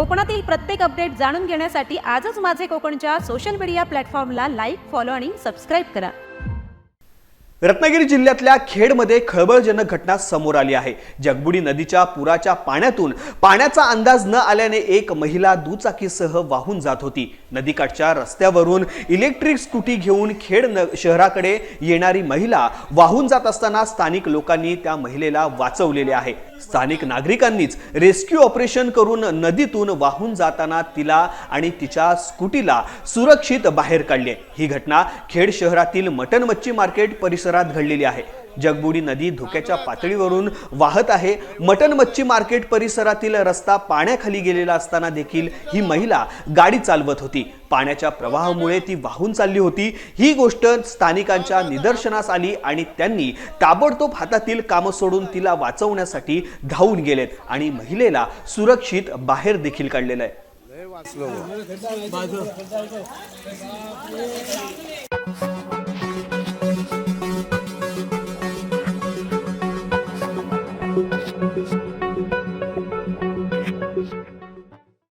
कोकणातील प्रत्येक अपडेट जाणून घेण्यासाठी आजच माझे कोकणच्या सोशल मीडिया प्लॅटफॉर्मला लाईक फॉलो आणि सबस्क्राईब करा. रत्नागिरी जिल्ह्यातल्या खेडमध्ये खळबळजनक घटना समोर आली आहे. जगबुडी नदीच्या पुराच्या पाण्यातून पाण्याचा अंदाज न आल्याने एक महिला दुचाकीसह वाहून जात होती. नदीकाठच्या रस्त्यावरून इलेक्ट्रिक स्कूटी घेऊन खेड न शहराकडे येणारी महिला वाहून जात असताना स्थानिक लोकांनी त्या महिलेला वाचवलेले आहे. स्थानिक नागरिकांनीच रेस्क्यू ऑपरेशन करून नदीतून वाहून जाताना तिला आणि तिच्या स्कूटीला सुरक्षित बाहेर काढले. ही घटना खेड शहरातील मटन मच्छी मार्केट परिसरात घडलेली आहे. जगबुडी नदी धोक्याच्या पातळीवरून वाहत आहे. मटन मच्छी मार्केट परिसरातील रस्ता पाण्याखाली गेलेला असताना देखील ही महिला गाडी चालवत होती. पाण्याच्या प्रवाहामुळे ती वाहून चालली होती. ही गोष्ट स्थानिकांच्या निदर्शनास आली आणि त्यांनी ताबडतोब हातातील कामं सोडून तिला वाचवण्यासाठी धावून गेलेत आणि महिलेला सुरक्षित बाहेर देखील काढलेलं आहे.